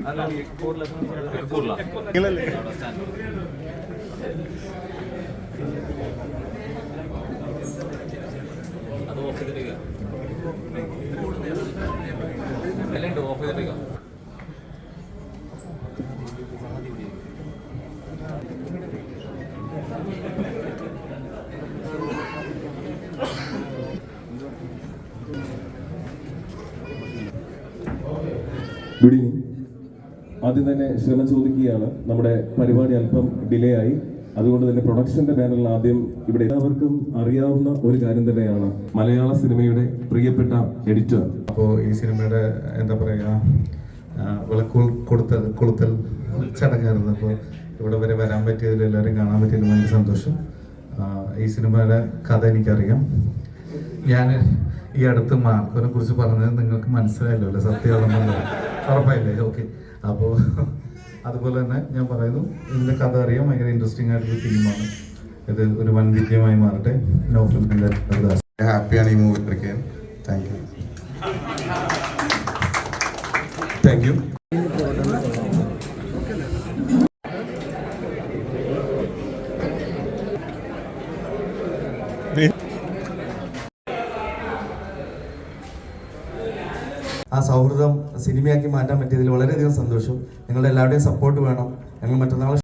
Off off good evening ആദ്യം തന്നെ ക്ഷമ ചോദിക്കുകയാണ് നമ്മുടെ പരിപാടി അല്പം ഡിലേ ആയി. അതുകൊണ്ട് തന്നെ പ്രൊഡക്ഷന്റെ ബാനറിൽ ആദ്യം ഇവിടെ എല്ലാവർക്കും അറിയാവുന്ന ഒരു കാര്യം തന്നെയാണ് മലയാള സിനിമയുടെ പ്രിയപ്പെട്ട എഡിറ്റർ അപ്പോൾ ഈ സിനിമയുടെ എന്താ പറയുക വിളക്കുൾ കൊടുത്തൽ കൊളുത്തൽ ചടങ്ങായിരുന്നു. അപ്പോൾ ഇവിടെ വരെ വരാൻ പറ്റിയതിൽ എല്ലാവരും കാണാൻ പറ്റിയതിൽ ഭയങ്കര സന്തോഷം. ഈ സിനിമയുടെ കഥ എനിക്കറിയാം. ഞാൻ ഈ അടുത്ത് മാർക്കോനെ കുറിച്ച് പറഞ്ഞത് നിങ്ങൾക്ക് മനസ്സിലായല്ലോ അല്ലേ? സത്യമാണെന്നുള്ളത്. ഉറപ്പായില്ലേ? ഓക്കെ. അപ്പോൾ അതുപോലെ തന്നെ ഞാൻ പറയുന്നു ഇതിന്റെ കഥ അറിയാം ഭയങ്കര ഇൻട്രസ്റ്റിംഗ് ആയിട്ടൊരു തീമാണ് ഇത് ഒരു വൻ വിജയമായി മാറട്ടെ. നോ ഫിലിമിന്റെ ഹാപ്പിയാണ് ഈ മൂവി ഇറക്കിയത് താങ്ക് യു താങ്ക് യു ആ സൗഹൃദം സിനിമയാക്കി മാറ്റാൻ പറ്റിയതിൽ വളരെയധികം സന്തോഷം. നിങ്ങളുടെ എല്ലാവരുടെയും സപ്പോർട്ട് വേണം. ഞങ്ങൾ മറ്റന്നാൾ